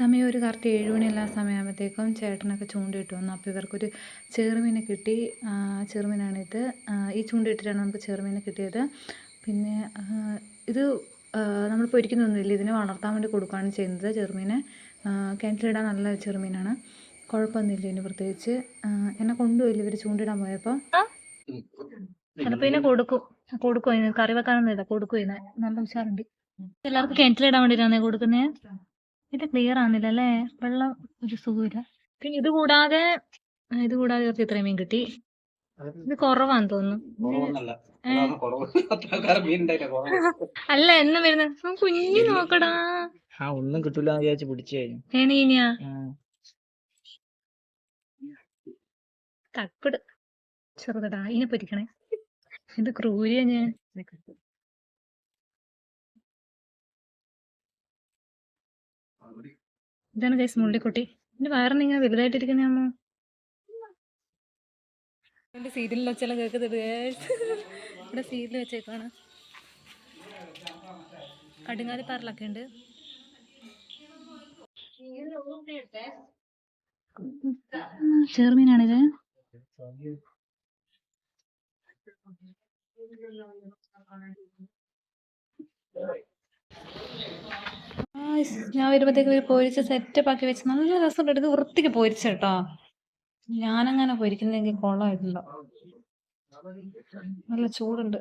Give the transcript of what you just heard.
സമയം ഒരു കറക്റ്റ് ഏഴ് മണി എല്ലാ സമയമാകുമ്പോഴത്തേക്കും ചേട്ടനൊക്കെ ചൂണ്ടയിട്ട് വന്നു. അപ്പോൾ ഇവർക്കൊരു ചെറുമീനെ കിട്ടി. ചെറുമീനാണിത്. ഈ ചൂണ്ടയിട്ടിട്ടാണ് നമുക്ക് ചെറുമീനെ കിട്ടിയത്. പിന്നെ ഇത് നമ്മൾ പൊരിക്കുന്നൊന്നുമില്ല. ഇതിനെ വളർത്താൻ വേണ്ടി കൊടുക്കുകയാണ് ചെയ്യുന്നത് ചെറുമീനെ കിണറ്റിലിടാൻ നല്ല ചെറുമീനാണ്. കുഴപ്പമൊന്നുമില്ല ഇതിന് പ്രത്യേകിച്ച്. എന്നെ കൊണ്ടുപോയില്ല ഇവർ ചൂണ്ടിടാൻ പോയപ്പോൾ? ഇതിനെ കൊടുക്കും. കൊടുക്കും. കറി വെക്കാനൊന്നുമില്ല. കൊടുക്കും ഇതിനെ. നല്ല ഉഷാറുണ്ട്. എല്ലാവർക്കും കിണറ്റിലിടാൻ വേണ്ടിയിട്ടാണ് കൊടുക്കുന്നത് ഇത് ക്ലിയർ ആവുന്നില്ല അല്ലേ വെള്ളം ഒരു സുഖമില്ല പിന്നെ ഇത് കൂടാതെ ഇത് കൂടാതെ കുറച്ച് ഇത്രയും മീൻ കിട്ടി. ഇത് കുറവാന്ന് തോന്നുന്നു. അല്ല എന്നും വരുന്നത് കുഞ്ഞു നോക്കടാ. ആ ഒന്നും കിട്ടൂല വിചാരിച്ച് പിടിച്ചു കഴിഞ്ഞു. ഏനീനിയാ തക്കട്. ചെറുതടാ അതിനെ പൊരിക്കണേ. ഇത് ക്രൂരിയ ഞാൻ. ഇതാണ് കേസ് മുള്ളിക്കുട്ടി. എന്റെ വയറിന് ഇങ്ങനെ വലുതായിട്ടിരിക്കുന്ന അമ്മ? എന്റെ സീരിയലിൽ വെച്ചെല്ലാം കേൾക്കുന്നത്. ഇവിടെ സീരിയൽ വെച്ചേക്കാണ് കടുങ്ങാതി പാറലൊക്കെ ഉണ്ട്. ചെറുമീനാണിത് Guys, ഞാൻ വരുമ്പോഴത്തേക്ക് പൊരിച്ച് സെറ്റപ്പ് ആക്കി വെച്ച് നല്ല രസം എടുത്ത് വൃത്തിക്ക് പൊരിച്ച കേട്ടോ. ഞാനങ്ങനെ പൊരിക്കുന്നെങ്കിൽ കൊള്ളായിട്ടുണ്ടോ നല്ല ചൂടുണ്ട്.